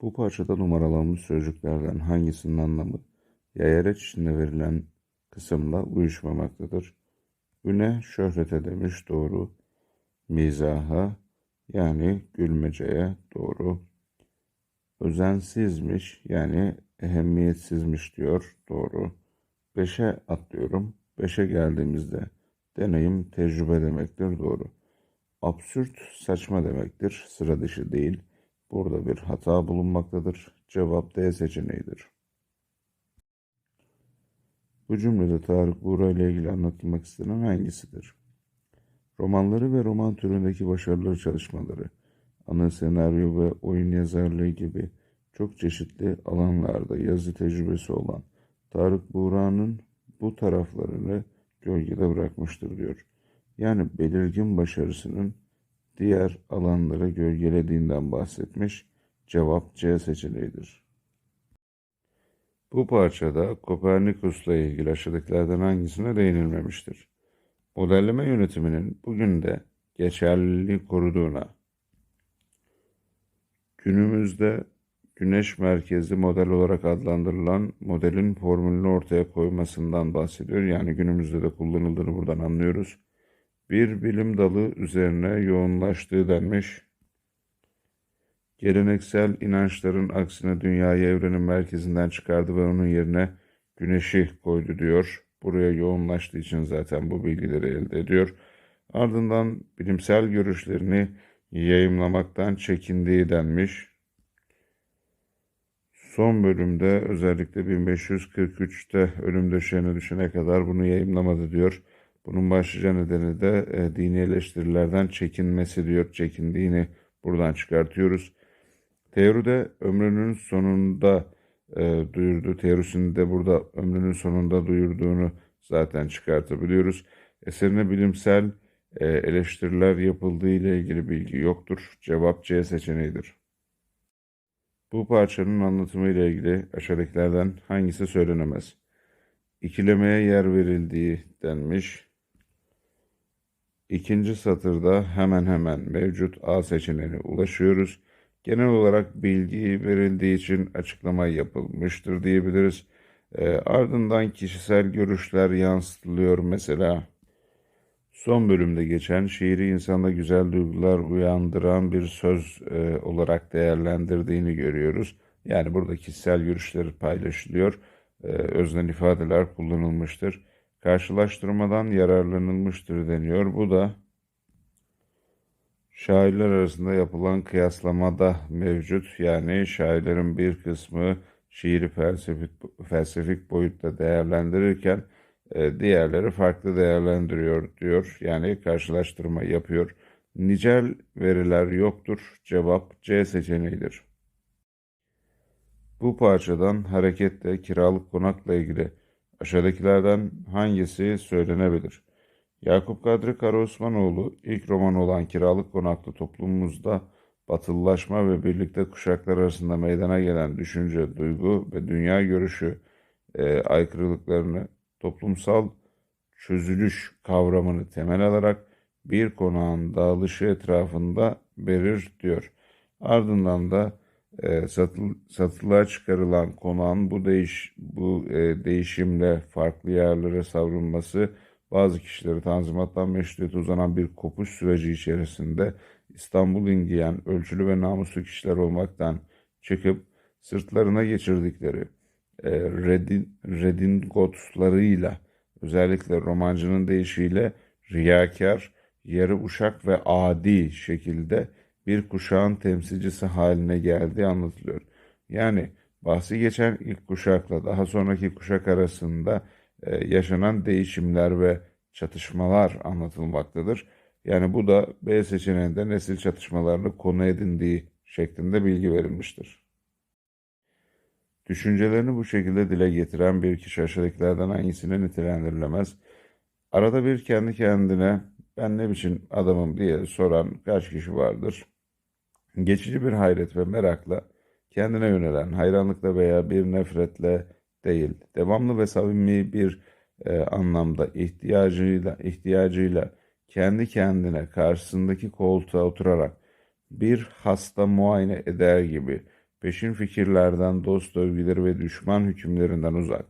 Bu parçada numaralanmış sözcüklerden hangisinin anlamı yayareç içinde verilen kısımla uyuşmamaktadır? Üne şöhrete demiş doğru. Mizaha yani gülmeceye doğru. Özensizmiş yani ehemmiyetsizmiş diyor doğru. Beşe atlıyorum. Beşe geldiğimizde deneyim tecrübe demektir doğru. Absürt saçma demektir sıra dışı değil. Burada bir hata bulunmaktadır. Cevap D seçeneğidir. Bu cümlede Tarık Buğra ile ilgili anlatılmak istenen hangisidir? Romanları ve roman türündeki başarılı çalışmaları, ana senaryo ve oyun yazarlığı gibi çok çeşitli alanlarda yazı tecrübesi olan Tarık Buğra'nın bu taraflarını gölgede bırakmıştır diyor. Yani belirgin başarısının diğer alanları gölgelediğinden bahsetmiş. Cevap C seçeneğidir. Bu parçada Kopernikus'la ilgili aşağıdakilerden hangisine değinilmemiştir? Modelleme yönetiminin bugün de geçerliliği koruduğuna, günümüzde güneş merkezli model olarak adlandırılan modelin formülünü ortaya koymasından bahsediyor. Yani günümüzde de kullanıldığını buradan anlıyoruz. Bir bilim dalı üzerine yoğunlaştığı denmiş. Geleneksel inançların aksine dünyayı evrenin merkezinden çıkardı ve onun yerine güneşi koydu diyor. Buraya yoğunlaştığı için zaten bu bilgileri elde ediyor. Ardından bilimsel görüşlerini yayımlamaktan çekindiği denmiş. Son bölümde özellikle 1543'te ölüm döşeğine düşene kadar bunu yayımlamadı diyor. Bunun başlıca nedeni de e, dini eleştirilerden çekinmesi diyor. Çekindiğini buradan çıkartıyoruz. Teoride ömrünün sonunda e, duyurdu. Teorisini de burada ömrünün sonunda duyurduğunu zaten çıkartabiliyoruz. Eserine bilimsel e, eleştiriler yapıldığı ile ilgili bilgi yoktur. Cevap C seçeneğidir. Bu parçanın anlatımı ile ilgili aşağıdakilerden hangisi söylenemez? İkilemeye yer verildiği denmiş. İkinci satırda hemen hemen mevcut A seçeneğine ulaşıyoruz. Genel olarak bilgi verildiği için açıklama yapılmıştır diyebiliriz. E, ardından kişisel görüşler yansıtılıyor mesela. Son bölümde geçen şiiri insanda güzel duygular uyandıran bir söz e, olarak değerlendirdiğini görüyoruz. Yani burada kişisel görüşleri paylaşılıyor, e, öznel ifadeler kullanılmıştır. Karşılaştırmadan yararlanılmıştır deniyor. Bu da şairler arasında yapılan kıyaslamada mevcut. Yani şairlerin bir kısmı şiiri felsefik, felsefik boyutta değerlendirirken e, diğerleri farklı değerlendiriyor diyor. Yani karşılaştırma yapıyor. Nicel veriler yoktur. Cevap C seçeneğidir. Bu parçadan hareketle kiralık konakla ilgili aşağıdakilerden hangisi söylenebilir? Yakup Kadri Karaosmanoğlu ilk roman olan Kiralık Konaklı toplumumuzda batılılaşma ve birlikte kuşaklar arasında meydana gelen düşünce, duygu ve dünya görüşü e, aykırılıklarını toplumsal çözülüş kavramını temel alarak bir konağın dağılışı etrafında verir diyor. Ardından da e, satıl, satılığa çıkarılan konağın bu değiş bu e, değişimle farklı yerlere savrulması bazı kişileri tanzimattan meşruiyete uzanan bir kopuş süreci içerisinde İstanbul ingiyen ölçülü ve namuslu kişiler olmaktan çıkıp sırtlarına geçirdikleri e, redin, redingotlarıyla özellikle romancının deyişiyle riyakar, yarı uşak ve adi şekilde bir kuşağın temsilcisi haline geldiği anlatılıyor. Yani bahsi geçen ilk kuşakla daha sonraki kuşak arasında e, yaşanan değişimler ve çatışmalar anlatılmaktadır. Yani bu da B seçeneğinde nesil çatışmalarını konu edindiği şeklinde bilgi verilmiştir. Düşüncelerini bu şekilde dile getiren bir kişi aşağıdakilerden hangisine nitelendirilemez? Arada bir kendi kendine ben ne biçim adamım diye soran kaç kişi vardır? Geçici bir hayret ve merakla kendine yönelen hayranlıkla veya bir nefretle değil, devamlı ve samimi bir e, anlamda ihtiyacıyla ihtiyacıyla kendi kendine karşısındaki koltuğa oturarak bir hasta muayene eder gibi peşin fikirlerden, dost övgüleri ve düşman hükümlerinden uzak,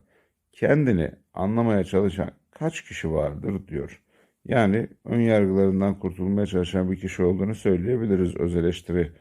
kendini anlamaya çalışan kaç kişi vardır diyor. Yani ön yargılarından kurtulmaya çalışan bir kişi olduğunu söyleyebiliriz öz eleştiri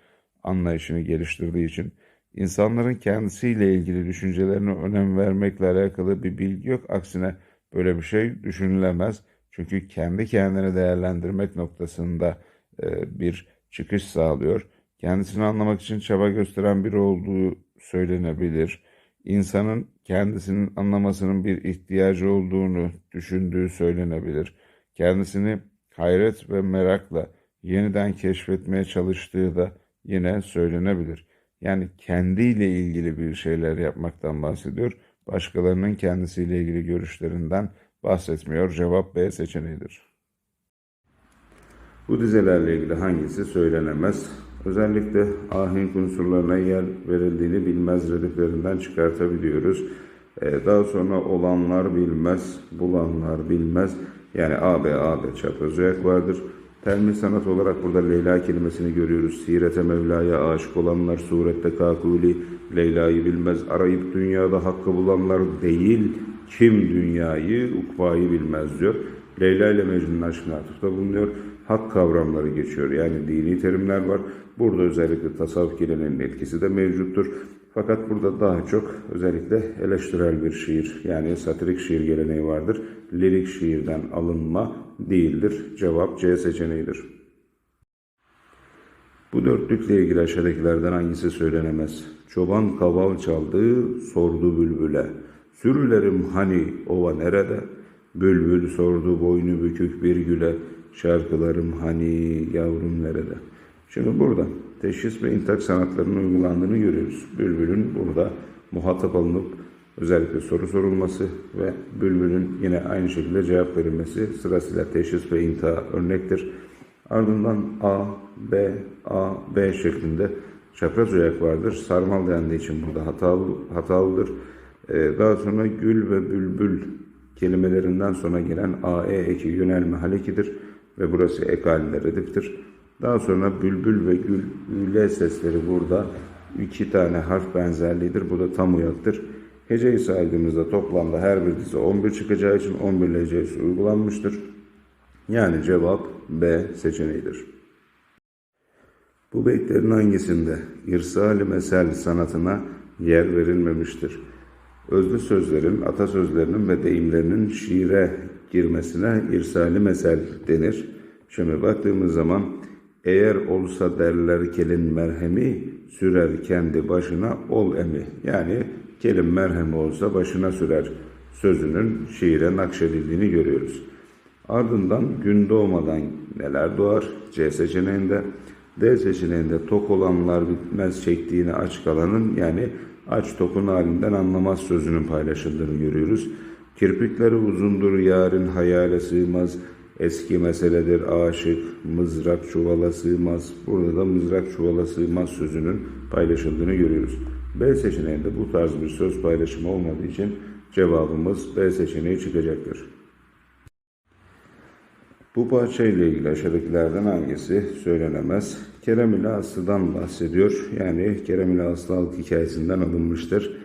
anlayışını geliştirdiği için. İnsanların kendisiyle ilgili düşüncelerine önem vermekle alakalı bir bilgi yok. Aksine böyle bir şey düşünülemez. Çünkü kendi kendini değerlendirmek noktasında e, bir çıkış sağlıyor. Kendisini anlamak için çaba gösteren biri olduğu söylenebilir. İnsanın kendisinin anlamasının bir ihtiyacı olduğunu düşündüğü söylenebilir. Kendisini hayret ve merakla yeniden keşfetmeye çalıştığı da yine söylenebilir. Yani kendiyle ilgili bir şeyler yapmaktan bahsediyor. Başkalarının kendisiyle ilgili görüşlerinden bahsetmiyor. Cevap B seçeneğidir. Bu dizelerle ilgili hangisi söylenemez? Özellikle ahenk unsurlarına yer verildiğini bilmez rediflerinden çıkartabiliyoruz. Ee, daha sonra olanlar bilmez, bulanlar bilmez. Yani AB, AB çapraz ayak vardır. Telmi sanat olarak burada Leyla kelimesini görüyoruz. Sirete Mevla'ya aşık olanlar surette kakuli, Leyla'yı bilmez. Arayıp dünyada hakkı bulanlar değil, kim dünyayı, ukbayı bilmez diyor. Leyla ile Mecnun'un aşkına atıfta bulunuyor. Hak kavramları geçiyor. Yani dini terimler var. Burada özellikle tasavvuf geleneğinin etkisi de mevcuttur. Fakat burada daha çok özellikle eleştirel bir şiir yani satirik şiir geleneği vardır. Lirik şiirden alınma değildir. Cevap C seçeneğidir. Bu dörtlükle ilgili aşağıdakilerden hangisi söylenemez? Çoban kaval çaldı, sordu bülbüle. Sürülerim hani ova nerede? Bülbül sordu boynu bükük bir güle. Şarkılarım hani yavrum nerede? Şimdi burada teşhis ve intak sanatlarının uygulandığını görüyoruz. Bülbülün burada muhatap alınıp özellikle soru sorulması ve bülbülün yine aynı şekilde cevap verilmesi sırasıyla teşhis ve inta örnektir. Ardından A, B, A, B şeklinde çapraz ayak vardır. Sarmal dendiği için burada hatalı, hatalıdır. Ee, daha sonra gül ve bülbül kelimelerinden sonra gelen AE eki yönelme halekidir ve burası ek halinde rediftir. Daha sonra bülbül ve gül, üle sesleri burada iki tane harf benzerliğidir. Bu da tam uyaktır. Heceyi saydığımızda toplamda her bir dizi 11 çıkacağı için 11 hecesi uygulanmıştır. Yani cevap B seçeneğidir. Bu beytlerin hangisinde irsal mesel sanatına yer verilmemiştir? Özlü sözlerin, atasözlerinin ve deyimlerinin şiire girmesine irsali mesel denir. Şimdi baktığımız zaman eğer olsa derler kelin merhemi sürer kendi başına ol emi. Yani kelin merhemi olsa başına sürer sözünün şiire nakşedildiğini görüyoruz. Ardından gün doğmadan neler doğar? C seçeneğinde. D seçeneğinde tok olanlar bitmez çektiğini aç kalanın yani aç tokun halinden anlamaz sözünün paylaşıldığını görüyoruz. Kirpikleri uzundur yarın hayale sığmaz. Eski meseledir aşık, mızrak çuvala sığmaz. Burada da mızrak çuvala sığmaz sözünün paylaşıldığını görüyoruz. B seçeneğinde bu tarz bir söz paylaşımı olmadığı için cevabımız B seçeneği çıkacaktır. Bu parça ile ilgili aşağıdakilerden hangisi söylenemez? Kerem ile Aslı'dan bahsediyor. Yani Kerem ile Aslı halk hikayesinden alınmıştır.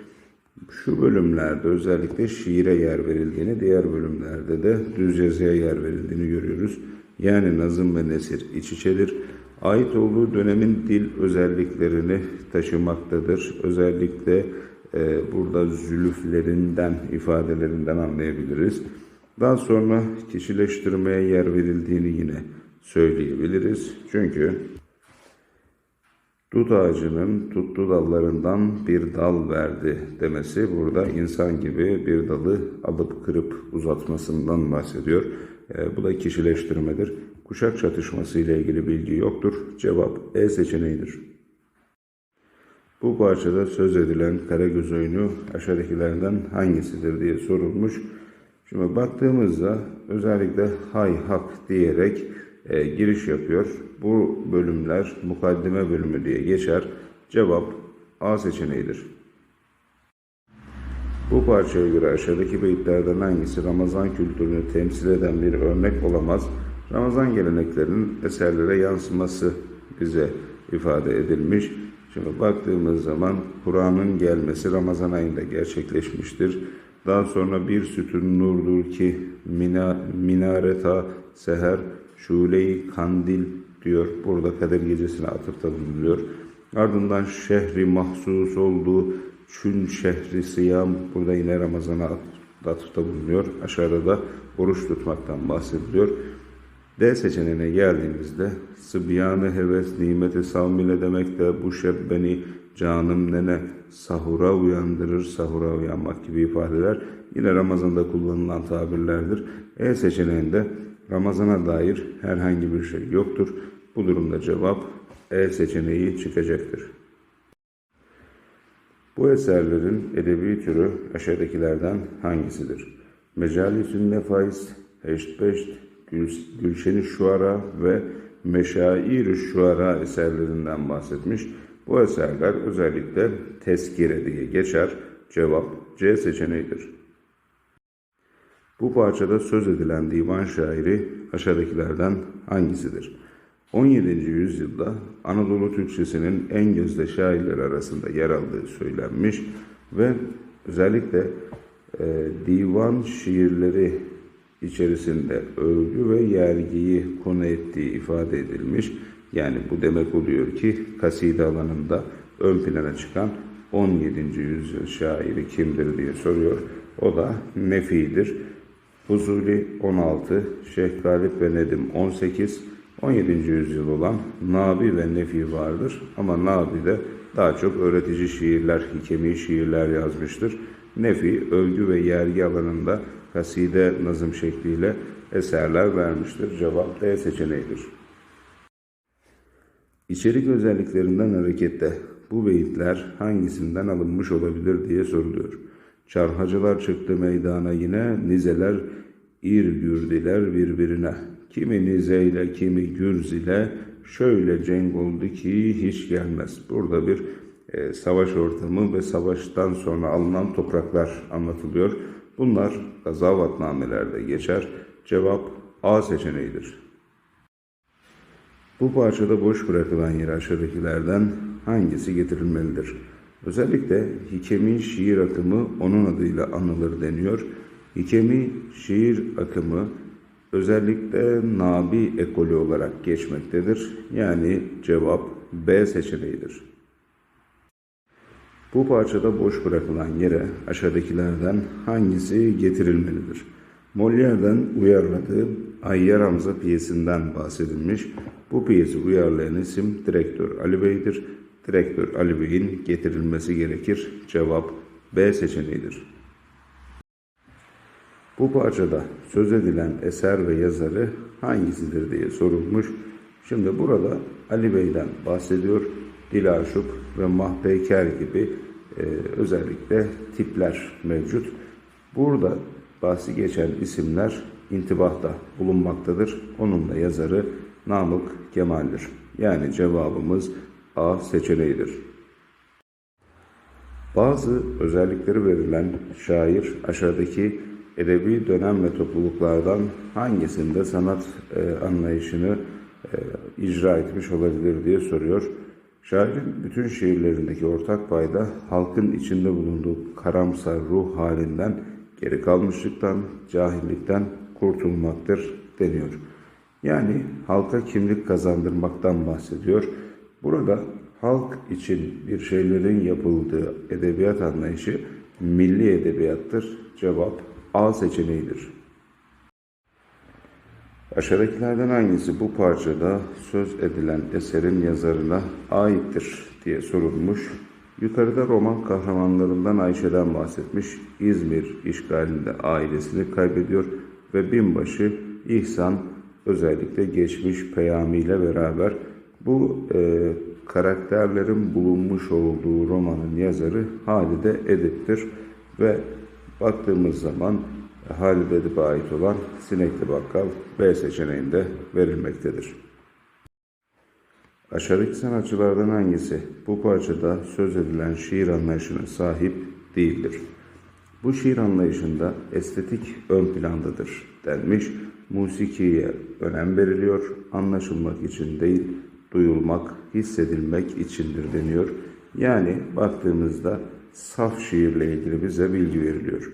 Şu bölümlerde özellikle şiire yer verildiğini, diğer bölümlerde de düz yazıya yer verildiğini görüyoruz. Yani nazım ve nesir iç içedir. Ait olduğu dönemin dil özelliklerini taşımaktadır. Özellikle e, burada zülüflerinden, ifadelerinden anlayabiliriz. Daha sonra kişileştirmeye yer verildiğini yine söyleyebiliriz. Çünkü Dut ağacının tuttu dallarından bir dal verdi demesi burada insan gibi bir dalı alıp kırıp uzatmasından bahsediyor. E, bu da kişileştirmedir. Kuşak çatışması ile ilgili bilgi yoktur. Cevap E seçeneğidir. Bu parçada söz edilen Karagöz oyunu aşağıdakilerden hangisidir diye sorulmuş. Şimdi baktığımızda özellikle hay hak diyerek e, giriş yapıyor. Bu bölümler mukaddime bölümü diye geçer. Cevap A seçeneğidir. Bu parçaya göre aşağıdaki beyitlerden hangisi Ramazan kültürünü temsil eden bir örnek olamaz? Ramazan geleneklerinin eserlere yansıması bize ifade edilmiş. Şimdi baktığımız zaman Kur'an'ın gelmesi Ramazan ayında gerçekleşmiştir. Daha sonra bir sütun nurdur ki mina, minareta seher şule-i kandil diyor. Burada Kadir Gecesi'ne atıfta bulunuyor. Ardından şehri mahsus olduğu çün şehri siyam burada yine Ramazan'a atıfta bulunuyor. Aşağıda da oruç tutmaktan bahsediliyor. D seçeneğine geldiğimizde Sıbyanı heves nimeti savmile demek de bu şeb beni canım nene sahura uyandırır sahura uyanmak gibi ifadeler yine Ramazan'da kullanılan tabirlerdir. E seçeneğinde Ramazan'a dair herhangi bir şey yoktur. Bu durumda cevap E seçeneği çıkacaktır. Bu eserlerin edebi türü aşağıdakilerden hangisidir? Mecalisün Nefais, Heşt Gül, Gülşen-i Şuara ve Meşair-i Şuara eserlerinden bahsetmiş. Bu eserler özellikle tezkire diye geçer. Cevap C seçeneğidir. Bu parçada söz edilen divan şairi aşağıdakilerden hangisidir? 17. yüzyılda Anadolu Türkçesinin en gözde şairleri arasında yer aldığı söylenmiş ve özellikle e, divan şiirleri içerisinde övgü ve yergiyi konu ettiği ifade edilmiş. Yani bu demek oluyor ki kaside alanında ön plana çıkan 17. yüzyıl şairi kimdir diye soruyor. O da Nefi'dir. Fuzuli 16, Şeyh Galip ve Nedim 18, 17. yüzyıl olan Nabi ve Nefi vardır. Ama Nabi de daha çok öğretici şiirler, hikemi şiirler yazmıştır. Nefi, övgü ve yergi alanında kaside nazım şekliyle eserler vermiştir. Cevap D seçeneğidir. İçerik özelliklerinden hareketle bu beyitler hangisinden alınmış olabilir diye soruluyor. Çarhacılar çıktı meydana yine, nizeler ir gürdiler birbirine. Kimi nizeyle, kimi gürz ile şöyle cenk oldu ki hiç gelmez. Burada bir e, savaş ortamı ve savaştan sonra alınan topraklar anlatılıyor. Bunlar gazavatnamelerde geçer. Cevap A seçeneğidir. Bu parçada boş bırakılan yer aşağıdakilerden hangisi getirilmelidir? Özellikle Hikemi şiir akımı onun adıyla anılır deniyor. Hikemi şiir akımı özellikle Nabi ekolü olarak geçmektedir. Yani cevap B seçeneğidir. Bu parçada boş bırakılan yere aşağıdakilerden hangisi getirilmelidir? Molière'den uyarladığı Ayyar Hamza piyesinden bahsedilmiş. Bu piyesi uyarlayan isim direktör Ali Bey'dir. Direktör Ali Bey'in getirilmesi gerekir. Cevap B seçeneğidir. Bu parçada söz edilen eser ve yazarı hangisidir diye sorulmuş. Şimdi burada Ali Bey'den bahsediyor. Dilaşup ve Mahpeyker gibi e, özellikle tipler mevcut. Burada bahsi geçen isimler intibahta bulunmaktadır. Onun da yazarı Namık Kemal'dir. Yani cevabımız A seçeneğidir. Bazı özellikleri verilen şair aşağıdaki edebi dönem ve topluluklardan hangisinde sanat e, anlayışını e, icra etmiş olabilir diye soruyor. Şairin bütün şiirlerindeki ortak payda halkın içinde bulunduğu karamsar ruh halinden geri kalmışlıktan, cahillikten kurtulmaktır deniyor. Yani halka kimlik kazandırmaktan bahsediyor. Burada halk için bir şeylerin yapıldığı edebiyat anlayışı milli edebiyattır. Cevap A seçeneğidir. Aşağıdakilerden hangisi bu parçada söz edilen eserin yazarına aittir diye sorulmuş. Yukarıda roman kahramanlarından Ayşe'den bahsetmiş. İzmir işgalinde ailesini kaybediyor ve binbaşı İhsan özellikle geçmiş peyamiyle beraber bu e, karakterlerin bulunmuş olduğu romanın yazarı Halide Edip'tir ve baktığımız zaman Halide Edip'e ait olan Sinekli Bakkal B seçeneğinde verilmektedir. Aşağıdaki sanatçılardan hangisi bu parçada söz edilen şiir anlayışına sahip değildir? Bu şiir anlayışında estetik ön plandadır denmiş. Musikiye önem veriliyor, anlaşılmak için değil, duyulmak hissedilmek içindir deniyor. Yani baktığımızda saf şiirle ilgili bize bilgi veriliyor.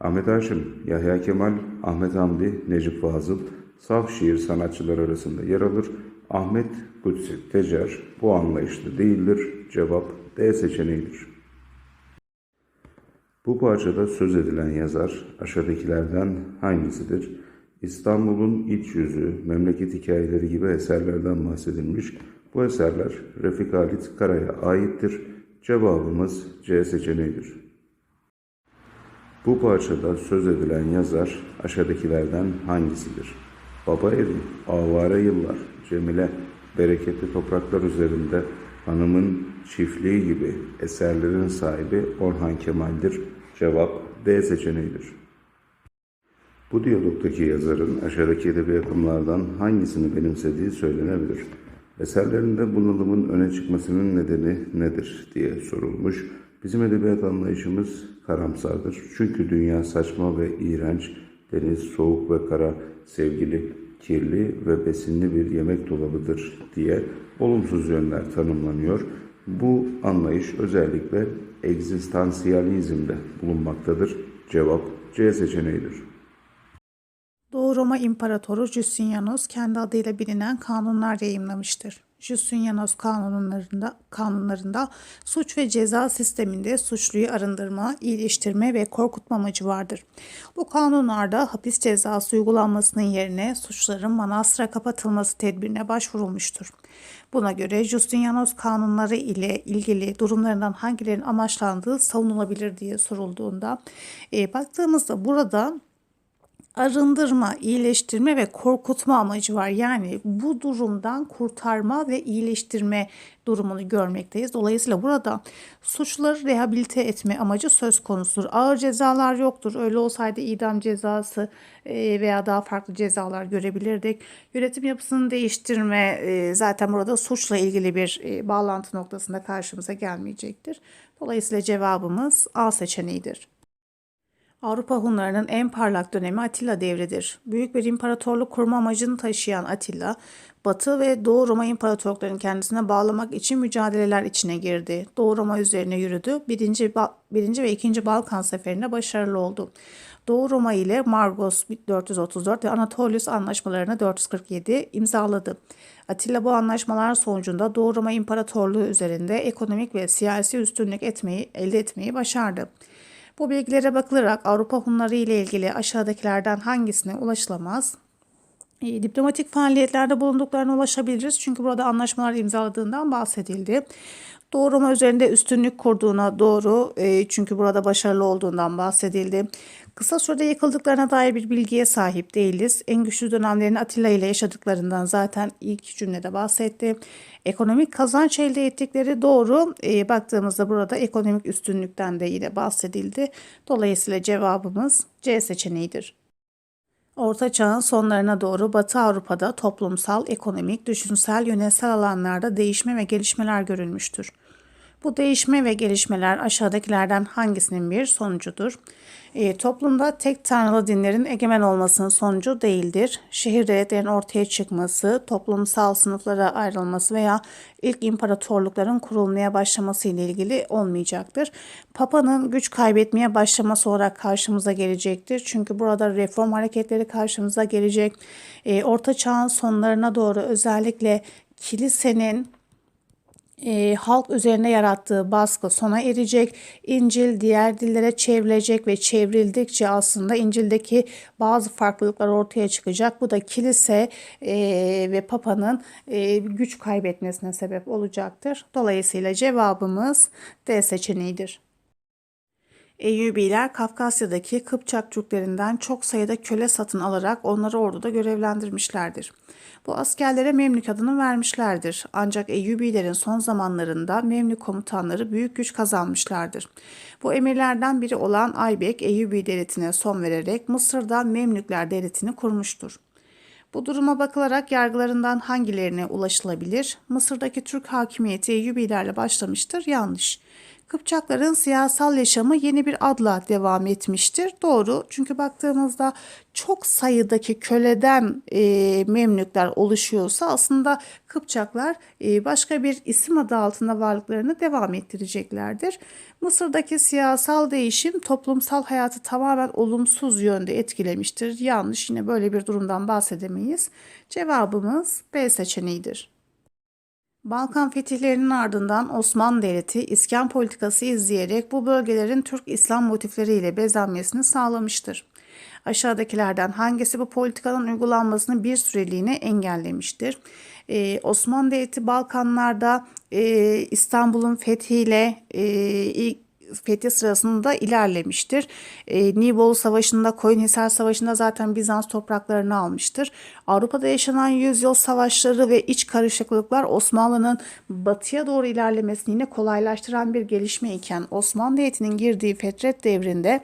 Ahmet Haşim, Yahya Kemal, Ahmet Hamdi, Necip Fazıl saf şiir sanatçıları arasında yer alır. Ahmet Kutsi Tecer bu anlayışlı değildir. Cevap D seçeneğidir. Bu parçada söz edilen yazar aşağıdakilerden hangisidir? İstanbul'un iç yüzü, memleket hikayeleri gibi eserlerden bahsedilmiş. Bu eserler Refik Halit Kara'ya aittir. Cevabımız C seçeneğidir. Bu parçada söz edilen yazar aşağıdakilerden hangisidir? Baba evi, avare yıllar, Cemile, bereketli topraklar üzerinde hanımın çiftliği gibi eserlerin sahibi Orhan Kemal'dir. Cevap D seçeneğidir. Bu diyalogdaki yazarın aşağıdaki edebi akımlardan hangisini benimsediği söylenebilir. Eserlerinde bunalımın öne çıkmasının nedeni nedir diye sorulmuş. Bizim edebiyat anlayışımız karamsardır. Çünkü dünya saçma ve iğrenç, deniz soğuk ve kara, sevgili, kirli ve besinli bir yemek dolabıdır diye olumsuz yönler tanımlanıyor. Bu anlayış özellikle egzistansiyalizmde bulunmaktadır. Cevap C seçeneğidir. Doğu Roma İmparatoru Justinianus kendi adıyla bilinen kanunlar yayımlamıştır. Justinianus kanunlarında, kanunlarında suç ve ceza sisteminde suçluyu arındırma, iyileştirme ve korkutma amacı vardır. Bu kanunlarda hapis cezası uygulanmasının yerine suçların manastıra kapatılması tedbirine başvurulmuştur. Buna göre Justinianus kanunları ile ilgili durumlarından hangilerinin amaçlandığı savunulabilir diye sorulduğunda e, baktığımızda burada arındırma, iyileştirme ve korkutma amacı var. Yani bu durumdan kurtarma ve iyileştirme durumunu görmekteyiz. Dolayısıyla burada suçları rehabilite etme amacı söz konusudur. Ağır cezalar yoktur. Öyle olsaydı idam cezası e, veya daha farklı cezalar görebilirdik. Yönetim yapısını değiştirme e, zaten burada suçla ilgili bir e, bağlantı noktasında karşımıza gelmeyecektir. Dolayısıyla cevabımız A seçeneğidir. Avrupa Hunlarının en parlak dönemi Atilla devridir. Büyük bir imparatorluk kurma amacını taşıyan Atilla, Batı ve Doğu Roma imparatorluklarını kendisine bağlamak için mücadeleler içine girdi. Doğu Roma üzerine yürüdü. Birinci, birinci ve ikinci Balkan seferinde başarılı oldu. Doğu Roma ile Margos 434 ve Anatolius anlaşmalarını 447 imzaladı. Atilla bu anlaşmalar sonucunda Doğu Roma İmparatorluğu üzerinde ekonomik ve siyasi üstünlük etmeyi, elde etmeyi başardı. Bu bilgilere bakılarak Avrupa Hunları ile ilgili aşağıdakilerden hangisine ulaşılamaz? E, diplomatik faaliyetlerde bulunduklarına ulaşabiliriz. Çünkü burada anlaşmalar imzaladığından bahsedildi. Doğu Roma üzerinde üstünlük kurduğuna doğru e, çünkü burada başarılı olduğundan bahsedildi. Kısa sürede yıkıldıklarına dair bir bilgiye sahip değiliz. En güçlü dönemlerini Atilla ile yaşadıklarından zaten ilk cümlede bahsetti. Ekonomik kazanç elde ettikleri doğru. E, baktığımızda burada ekonomik üstünlükten de yine bahsedildi. Dolayısıyla cevabımız C seçeneğidir. Orta Çağ'ın sonlarına doğru Batı Avrupa'da toplumsal, ekonomik, düşünsel, yönetsel alanlarda değişme ve gelişmeler görülmüştür. Bu değişme ve gelişmeler aşağıdakilerden hangisinin bir sonucudur? E, toplumda tek tanrılı dinlerin egemen olmasının sonucu değildir. Şehir devletlerin ortaya çıkması, toplumsal sınıflara ayrılması veya ilk imparatorlukların kurulmaya başlaması ile ilgili olmayacaktır. Papa'nın güç kaybetmeye başlaması olarak karşımıza gelecektir. Çünkü burada reform hareketleri karşımıza gelecek. E, Orta Çağ'ın sonlarına doğru özellikle kilisenin e, halk üzerine yarattığı baskı sona erecek. İncil diğer dillere çevrilecek ve çevrildikçe aslında İncil'deki bazı farklılıklar ortaya çıkacak. Bu da kilise e, ve papanın e, güç kaybetmesine sebep olacaktır. Dolayısıyla cevabımız D seçeneğidir. Eyyubiler Kafkasya'daki Kıpçak Türklerinden çok sayıda köle satın alarak onları orduda görevlendirmişlerdir. Bu askerlere Memlük adını vermişlerdir. Ancak Eyyubilerin son zamanlarında Memlük komutanları büyük güç kazanmışlardır. Bu emirlerden biri olan Aybek Eyyubi devletine son vererek Mısır'da Memlükler devletini kurmuştur. Bu duruma bakılarak yargılarından hangilerine ulaşılabilir? Mısır'daki Türk hakimiyeti Eyyubilerle başlamıştır. Yanlış. Kıpçakların siyasal yaşamı yeni bir adla devam etmiştir. Doğru çünkü baktığımızda çok sayıdaki köleden e, Memlükler oluşuyorsa aslında Kıpçaklar e, başka bir isim adı altında varlıklarını devam ettireceklerdir. Mısır'daki siyasal değişim toplumsal hayatı tamamen olumsuz yönde etkilemiştir. Yanlış yine böyle bir durumdan bahsedemeyiz. Cevabımız B seçeneğidir. Balkan fetihlerinin ardından Osmanlı Devleti iskan politikası izleyerek bu bölgelerin Türk İslam motifleriyle bezenmesini sağlamıştır. Aşağıdakilerden hangisi bu politikanın uygulanmasını bir süreliğine engellemiştir? Ee, Osmanlı Devleti Balkanlarda e, İstanbul'un fethiyle e, ilk fethi sırasında ilerlemiştir. E, Nibolu Savaşı'nda, Koyunhisar Savaşı'nda zaten Bizans topraklarını almıştır. Avrupa'da yaşanan yüzyıl savaşları ve iç karışıklıklar Osmanlı'nın batıya doğru ilerlemesini yine kolaylaştıran bir gelişme iken Osmanlı Devleti'nin girdiği fetret devrinde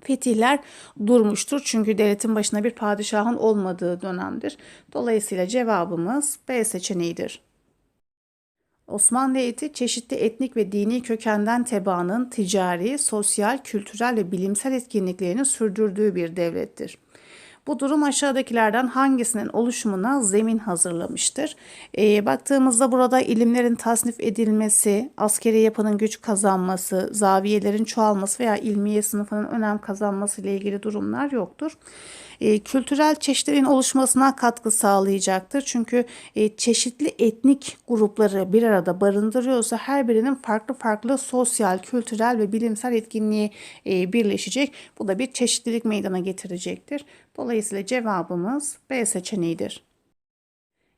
fetihler durmuştur. Çünkü devletin başına bir padişahın olmadığı dönemdir. Dolayısıyla cevabımız B seçeneğidir. Osmanlı Devleti çeşitli etnik ve dini kökenden tebaanın ticari, sosyal, kültürel ve bilimsel etkinliklerini sürdürdüğü bir devlettir. Bu durum aşağıdakilerden hangisinin oluşumuna zemin hazırlamıştır? E, baktığımızda burada ilimlerin tasnif edilmesi, askeri yapının güç kazanması, zaviyelerin çoğalması veya ilmiye sınıfının önem kazanması ile ilgili durumlar yoktur. E, kültürel çeşitlerin oluşmasına katkı sağlayacaktır. Çünkü e, çeşitli etnik grupları bir arada barındırıyorsa her birinin farklı farklı sosyal, kültürel ve bilimsel etkinliği e, birleşecek. Bu da bir çeşitlilik meydana getirecektir. Dolayısıyla cevabımız B seçeneğidir.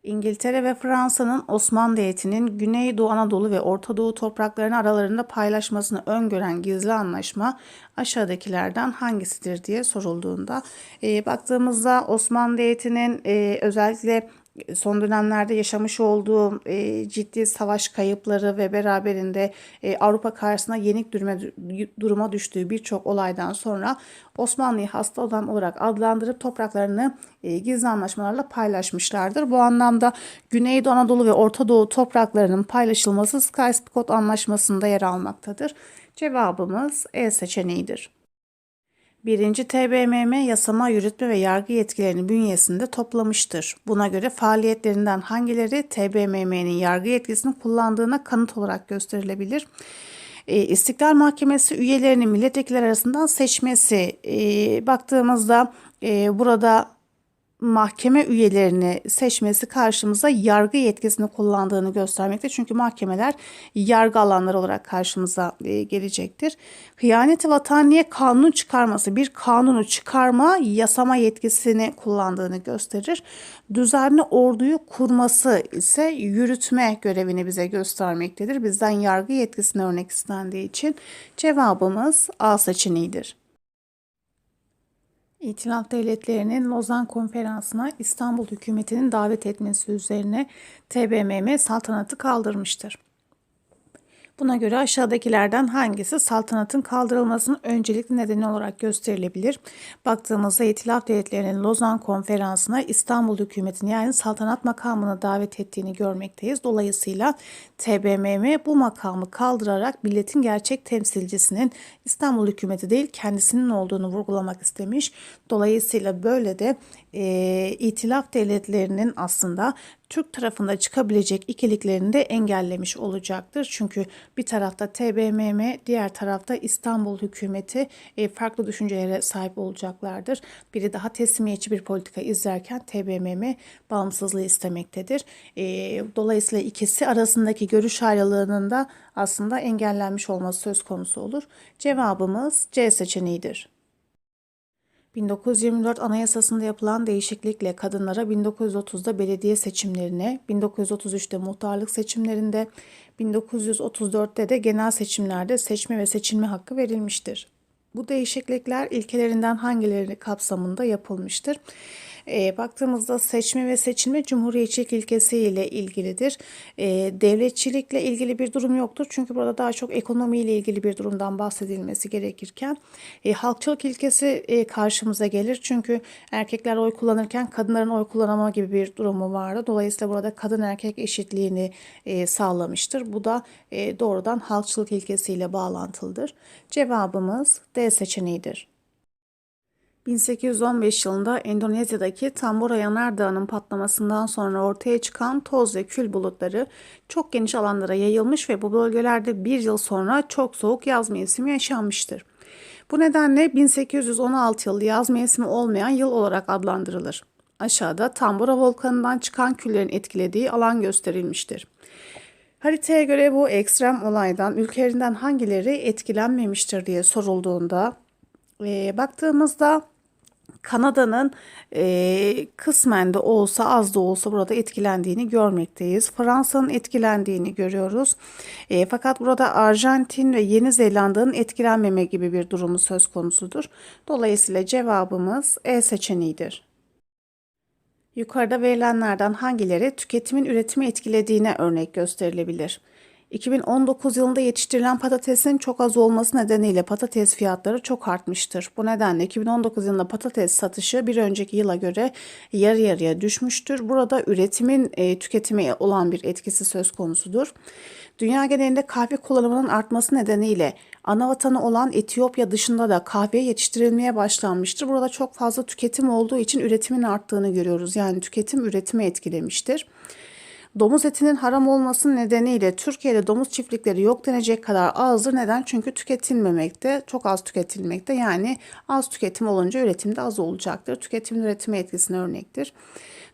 İngiltere ve Fransa'nın Osmanlı Devleti'nin Güneydoğu Anadolu ve Orta Doğu topraklarını aralarında paylaşmasını öngören gizli anlaşma aşağıdakilerden hangisidir diye sorulduğunda e, baktığımızda Osmanlı Devleti'nin e, özellikle son dönemlerde yaşamış olduğu e, ciddi savaş kayıpları ve beraberinde e, Avrupa karşısına yenik duruma, duruma düştüğü birçok olaydan sonra Osmanlı'yı hasta olan olarak adlandırıp topraklarını e, gizli anlaşmalarla paylaşmışlardır. Bu anlamda Güneydoğu Anadolu ve Orta Doğu topraklarının paylaşılması Sykes-Picot Anlaşması'nda yer almaktadır. Cevabımız E seçeneğidir. Birinci TBMM yasama, yürütme ve yargı yetkilerini bünyesinde toplamıştır. Buna göre faaliyetlerinden hangileri TBMM'nin yargı yetkisini kullandığına kanıt olarak gösterilebilir? E, İstiklal Mahkemesi üyelerini milletvekilleri arasından seçmesi e, baktığımızda e, burada mahkeme üyelerini seçmesi karşımıza yargı yetkisini kullandığını göstermekte. Çünkü mahkemeler yargı alanları olarak karşımıza e, gelecektir. Hıyaneti vataniye kanun çıkarması bir kanunu çıkarma yasama yetkisini kullandığını gösterir. Düzenli orduyu kurması ise yürütme görevini bize göstermektedir. Bizden yargı yetkisine örnek istendiği için cevabımız A seçeneğidir. İtilaf Devletleri'nin Lozan Konferansı'na İstanbul hükümetinin davet etmesi üzerine TBMM saltanatı kaldırmıştır. Buna göre aşağıdakilerden hangisi saltanatın kaldırılmasının öncelikli nedeni olarak gösterilebilir? Baktığımızda İtilaf Devletleri'nin Lozan Konferansı'na İstanbul hükümetinin yani saltanat makamını davet ettiğini görmekteyiz. Dolayısıyla TBMM bu makamı kaldırarak milletin gerçek temsilcisinin İstanbul hükümeti değil kendisinin olduğunu vurgulamak istemiş. Dolayısıyla böyle de e, İtilaf Devletlerinin aslında Türk tarafında çıkabilecek ikiliklerini de engellemiş olacaktır. Çünkü bir tarafta TBMM, diğer tarafta İstanbul hükümeti e, farklı düşüncelere sahip olacaklardır. Biri daha teslimiyetçi bir politika izlerken TBMM bağımsızlığı istemektedir. E, dolayısıyla ikisi arasındaki görüş ayrılığının da aslında engellenmiş olması söz konusu olur. Cevabımız C seçeneğidir. 1924 Anayasası'nda yapılan değişiklikle kadınlara 1930'da belediye seçimlerine, 1933'te muhtarlık seçimlerinde, 1934'te de genel seçimlerde seçme ve seçilme hakkı verilmiştir. Bu değişiklikler ilkelerinden hangileri kapsamında yapılmıştır? E, baktığımızda seçme ve seçilme cumhuriyetçilik ilkesi ile ilgilidir. E, devletçilikle ilgili bir durum yoktur. Çünkü burada daha çok ekonomiyle ilgili bir durumdan bahsedilmesi gerekirken e, halkçılık ilkesi e, karşımıza gelir. Çünkü erkekler oy kullanırken kadınların oy kullanama gibi bir durumu vardı. Dolayısıyla burada kadın erkek eşitliğini e, sağlamıştır. Bu da e, doğrudan halkçılık ilkesiyle bağlantılıdır. Cevabımız D seçeneğidir. 1815 yılında Endonezya'daki Tambora Yanardağı'nın patlamasından sonra ortaya çıkan toz ve kül bulutları çok geniş alanlara yayılmış ve bu bölgelerde bir yıl sonra çok soğuk yaz mevsimi yaşanmıştır. Bu nedenle 1816 yıl yaz mevsimi olmayan yıl olarak adlandırılır. Aşağıda Tambora volkanından çıkan küllerin etkilediği alan gösterilmiştir. Haritaya göre bu ekstrem olaydan ülkelerinden hangileri etkilenmemiştir diye sorulduğunda e, baktığımızda Kanada'nın e, kısmen de olsa az da olsa burada etkilendiğini görmekteyiz. Fransa'nın etkilendiğini görüyoruz. E, fakat burada Arjantin ve Yeni Zelanda'nın etkilenmeme gibi bir durumu söz konusudur. Dolayısıyla cevabımız E seçeneğidir. Yukarıda verilenlerden hangileri tüketimin üretimi etkilediğine örnek gösterilebilir? 2019 yılında yetiştirilen patatesin çok az olması nedeniyle patates fiyatları çok artmıştır. Bu nedenle 2019 yılında patates satışı bir önceki yıla göre yarı yarıya düşmüştür. Burada üretimin e, tüketime olan bir etkisi söz konusudur. Dünya genelinde kahve kullanımının artması nedeniyle ana vatanı olan Etiyopya dışında da kahve yetiştirilmeye başlanmıştır. Burada çok fazla tüketim olduğu için üretimin arttığını görüyoruz. Yani tüketim üretimi etkilemiştir. Domuz etinin haram olması nedeniyle Türkiye'de domuz çiftlikleri yok denecek kadar azdır. Neden? Çünkü tüketilmemekte, çok az tüketilmekte. Yani az tüketim olunca üretim de az olacaktır. Tüketimin üretime etkisine örnektir.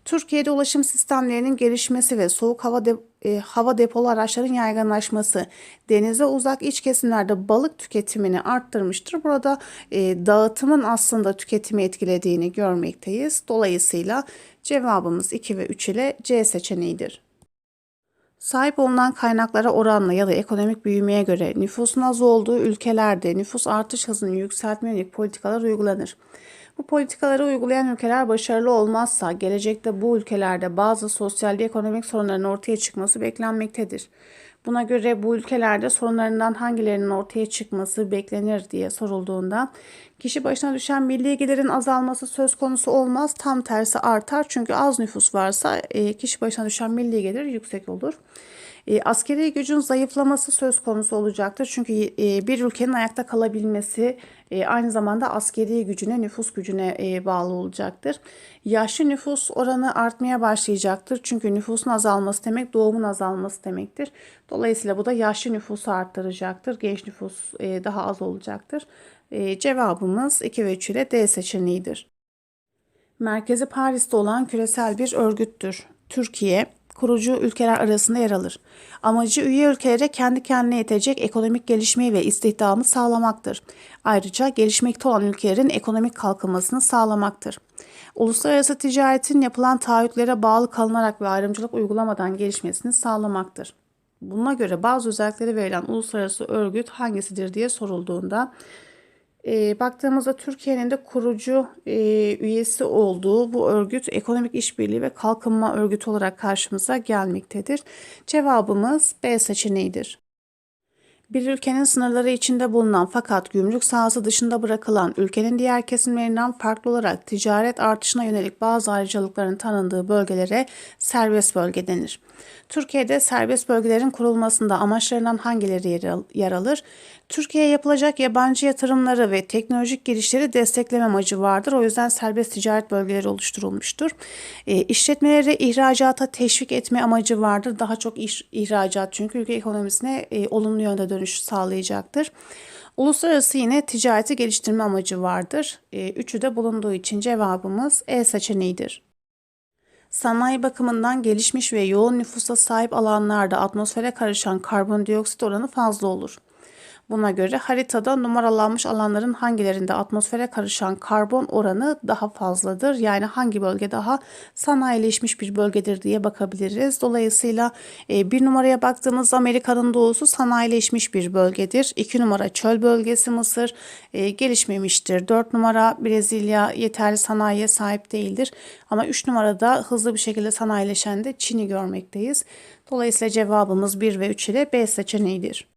Türkiye'de ulaşım sistemlerinin gelişmesi ve soğuk hava de, e, hava depolu araçların yaygınlaşması denize uzak iç kesimlerde balık tüketimini arttırmıştır. Burada e, dağıtımın aslında tüketimi etkilediğini görmekteyiz. Dolayısıyla cevabımız 2 ve 3 ile C seçeneğidir. Sahip olunan kaynaklara oranla ya da ekonomik büyümeye göre nüfusun az olduğu ülkelerde nüfus artış hızını yükseltme yönelik politikalar uygulanır. Bu politikaları uygulayan ülkeler başarılı olmazsa gelecekte bu ülkelerde bazı sosyal ve ekonomik sorunların ortaya çıkması beklenmektedir. Buna göre bu ülkelerde sorunlarından hangilerinin ortaya çıkması beklenir diye sorulduğunda kişi başına düşen milli gelirin azalması söz konusu olmaz. Tam tersi artar çünkü az nüfus varsa e, kişi başına düşen milli gelir yüksek olur. E, askeri gücün zayıflaması söz konusu olacaktır. Çünkü e, bir ülkenin ayakta kalabilmesi e, aynı zamanda askeri gücüne, nüfus gücüne e, bağlı olacaktır. Yaşlı nüfus oranı artmaya başlayacaktır. Çünkü nüfusun azalması demek doğumun azalması demektir. Dolayısıyla bu da yaşlı nüfusu arttıracaktır. Genç nüfus e, daha az olacaktır. E, cevabımız 2 ve 3 ile D seçeneğidir. Merkezi Paris'te olan küresel bir örgüttür. Türkiye, kurucu ülkeler arasında yer alır. Amacı üye ülkelere kendi kendine yetecek ekonomik gelişmeyi ve istihdamı sağlamaktır. Ayrıca gelişmekte olan ülkelerin ekonomik kalkınmasını sağlamaktır. Uluslararası ticaretin yapılan taahhütlere bağlı kalınarak ve ayrımcılık uygulamadan gelişmesini sağlamaktır. Buna göre bazı özellikleri verilen uluslararası örgüt hangisidir diye sorulduğunda e, baktığımızda Türkiye'nin de kurucu e, üyesi olduğu bu örgüt ekonomik işbirliği ve kalkınma örgütü olarak karşımıza gelmektedir. Cevabımız B seçeneğidir. Bir ülkenin sınırları içinde bulunan fakat gümrük sahası dışında bırakılan ülkenin diğer kesimlerinden farklı olarak ticaret artışına yönelik bazı ayrıcalıkların tanındığı bölgelere serbest bölge denir. Türkiye'de serbest bölgelerin kurulmasında amaçlarından hangileri yer alır? Türkiye'ye yapılacak yabancı yatırımları ve teknolojik girişleri destekleme amacı vardır. O yüzden serbest ticaret bölgeleri oluşturulmuştur. E, işletmeleri ihracata teşvik etme amacı vardır. Daha çok iş, ihracat çünkü ülke ekonomisine e, olumlu yönde dönüş sağlayacaktır. Uluslararası yine ticareti geliştirme amacı vardır. E, üçü de bulunduğu için cevabımız E seçeneğidir. Sanayi bakımından gelişmiş ve yoğun nüfusa sahip alanlarda atmosfere karışan karbondioksit oranı fazla olur. Buna göre haritada numaralanmış alanların hangilerinde atmosfere karışan karbon oranı daha fazladır? Yani hangi bölge daha sanayileşmiş bir bölgedir diye bakabiliriz. Dolayısıyla e, bir numaraya baktığımızda Amerika'nın doğusu sanayileşmiş bir bölgedir. İki numara çöl bölgesi Mısır e, gelişmemiştir. Dört numara Brezilya yeterli sanayiye sahip değildir. Ama üç numarada hızlı bir şekilde sanayileşen de Çin'i görmekteyiz. Dolayısıyla cevabımız 1 ve 3 ile B seçeneğidir.